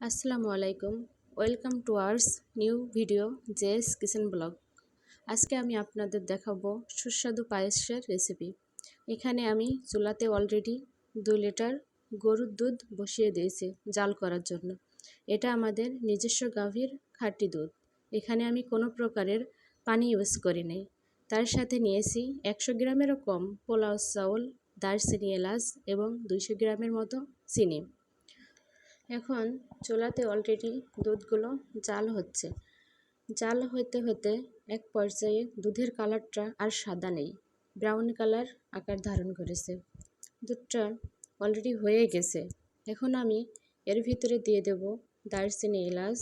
আসসালামু আলাইকুম। Welcome to ours new video Jess kitchen blog. আজকে আমি আপনাদের দেখাবো সুস্বাদু পায়েসের রেসিপি। এখানে আমি চুলাতে অলরেডি দুই লিটার গরুর দুধ বসিয়ে দিয়েছি জাল করার জন্য। এটা আমাদের নিজস্ব গাভীর খাঁটি দুধ। এখানে আমি কোনো প্রকারের পানি ইউজ করি নাই। তার সাথে নিয়েছি একশো গ্রামেরও কম পোলাও চাউল, দারচিনি এলাচ এবং দুইশো গ্রামের মতো চিনি। এখন চোলাতে অলরেডি দুধগুলো জাল হচ্ছে। জাল হতে হতে এক পর্যায়ে দুধের কালারটা আর সাদা নেই। ব্রাউন কালার আকার ধারণ করেছে। দুধটা অলরেডি হয়ে গেছে। এখন আমি এর ভিতরে দিয়ে দেব দারচিনি এলাচ।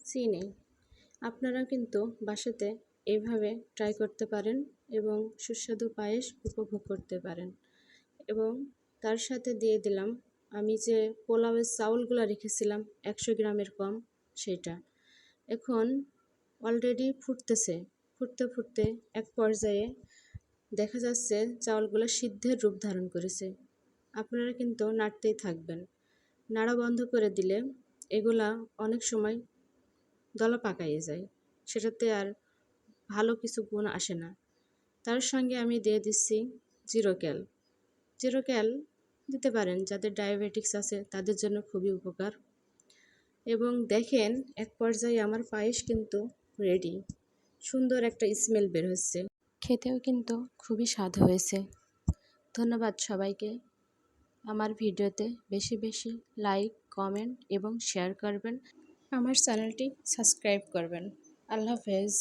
চিনি। আপনারা কিন্তু বাসাতে এইভাবে ট্রাই করতে পারেন এবং সুস্বাদু পায়েস উপভোগ করতে পারেন। এবং তার সাথে দিয়ে দিলাম আমি যে পোলাওয়ের চাউলগুলো রেখেছিলাম, একশো গ্রামের কম সেটা এখন অলরেডি ফুটতেছে। ফুটতে ফুটতে এক পর্যায়ে দেখা যাচ্ছে চাউলগুলো সিদ্ধের রূপ ধারণ করেছে। আপনারা কিন্তু নাড়তেই থাকবেন। নাড়া বন্ধ করে দিলে এগুলা অনেক সময় দলা পাকাইয়ে যায়। সেটাতে আর ভালো কিছু গুণ আসে না। তার সঙ্গে আমি দিয়ে দিচ্ছি জিরোক্যাল জিরোক্যাল দিতে পারেন, যাদের ডায়াবেটিক্স আছে তাদের জন্য খুবই উপকার। এবং দেখেন, এক পর্যায়ে আমার পায়েস কিন্তু রেডি সুন্দর একটা স্মেল বের হচ্ছে। খেতেও কিন্তু খুবই স্বাদ হয়েছে। ধন্যবাদ সবাইকে। আমার ভিডিওতে বেশি বেশি লাইক কমেন্ট এবং শেয়ার করবেন। আমার চ্যানেলটি সাবস্ক্রাইব করবেন। আল্লাহ হাফেজ।